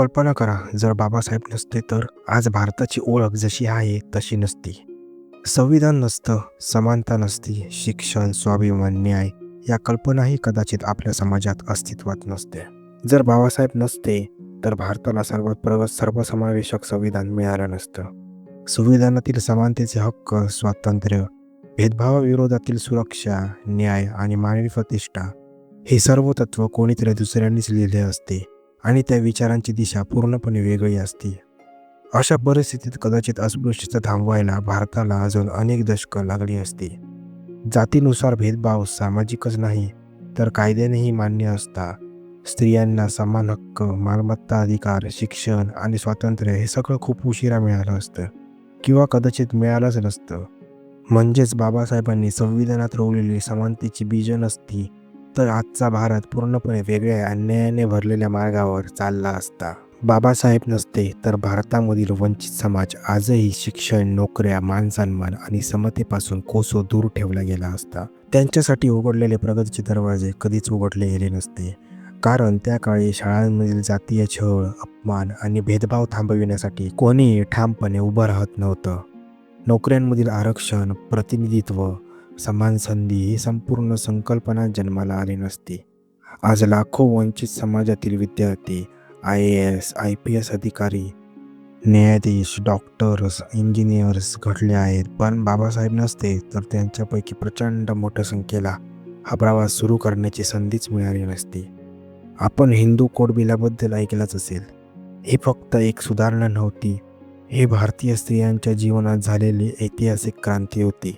कल्पना करा जर बाबासाहेब नसते तर आज भारताची ओळख जशी आहे तशी नसती. संविधान नसतं समानता नसती शिक्षण स्वाभिमान न्याय या कल्पनाही कदाचित आपल्या समाजात अस्तित्वात नसते. जर बाबासाहेब नसते तर भारताला सर्वात प्रगत सर्वसमावेशक संविधान मिळालं नसतं. संविधानातील समानतेचे हक्क स्वातंत्र्य भेदभावाविरोधातील सुरक्षा न्याय आणि मानवी प्रतिष्ठा हे सर्व तत्व कोणीतरी दुसऱ्यांनीच लिहिले असते. आणि त्या विचारांची दिशा पूर्णपणे वेगळी असते. अशा परिस्थितीत कदाचित अस्पृश्यता थांबवायला भारताला अजून अनेक दशकं लागली असती. जातीनुसार भेदभाव सामाजिकच नाही तर कायद्यानेही मान्य असता. स्त्रियांना समान हक्क मालमत्ता अधिकार शिक्षण आणि स्वातंत्र्य हे सगळं खूप उशिरा मिळालं असतं किंवा कदाचित मिळालंच नसतं. म्हणजेच बाबासाहेबांनी संविधानात रोवलेली समानतेची बीज नसती तर आजचा भारत पूर्णपणे वेगळ्या अन्यायाने भरलेल्या मार्गावर चालला असता. बाबासाहेब नसते तर भारतामधील वंचित समाज आजही शिक्षण नोकऱ्या मानसन्मान आणि समतेपासून कोसो दूर ठेवला गेला असता. त्यांच्यासाठी उघडलेले प्रगतीचे दरवाजे कधीच उघडले गेले नसते. कारण त्या काळी शाळांमधील जातीय छळ अपमान आणि भेदभाव थांबविण्यासाठी कोणीही ठामपणे उभं राहत नव्हतं. नोकऱ्यांमधील आरक्षण प्रतिनिधित्व समान संधी ही संपूर्ण संकल्पना जन्माला आली नसती. आज लाखो वंचित समाजातील विद्यार्थी I A S I P S अधिकारी न्यायाधीश डॉक्टर्स इंजिनियर्स घडले आहेत. पण बाबासाहेब नसते तर त्यांच्यापैकी प्रचंड मोठ्या संख्येला हा प्रवास सुरू करण्याची संधीच मिळाली नसती. आपण हिंदू कोड बिलाबद्दल ऐकलंच असेल. ही फक्त एक सुधारणा नव्हती. हे भारतीय स्त्रियांच्या जीवनात झालेली ऐतिहासिक क्रांती होती.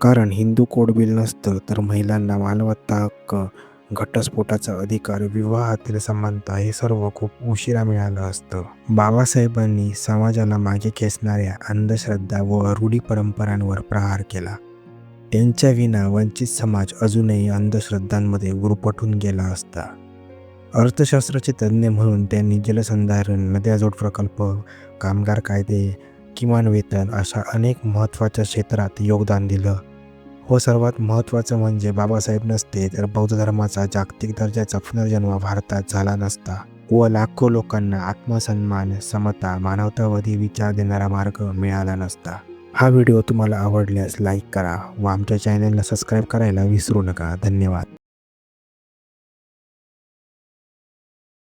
कारण हिंदू कोड बिल नसतं तर महिलांना मालमत्ता हक्क घटस्फोटाचा अधिकार विवाहातील समानता हे सर्व खूप उशिरा मिळालं असतं. बाबासाहेबांनी समाजाला मागे खेचणाऱ्या अंधश्रद्धा व रूढी परंपरांवर प्रहार केला. त्यांच्या विना वंचित समाज अजूनही अंधश्रद्धांमध्ये गुरपटून गेला असता. अर्थशास्त्राचे तज्ज्ञ म्हणून त्यांनी जलसंधारण नद्याजोड प्रकल्प कामगार कायदे किमान वेतन अशा अनेक महत्त्वाच्या क्षेत्रात योगदान दिलं. व सर्वात महत्त्वाचं म्हणजे बाबासाहेब नसते तर बौद्ध धर्माचा जागतिक दर्जाचा पुनर्जन्म भारतात झाला नसता. व लाखो लोकांना आत्मसन्मान समता मानवतावादी विचार देणारा मार्ग मिळाला नसता. हा व्हिडिओ तुम्हाला आवडल्यास लाईक करा व आमच्या चॅनलला सबस्क्राईब करायला विसरू नका. धन्यवाद.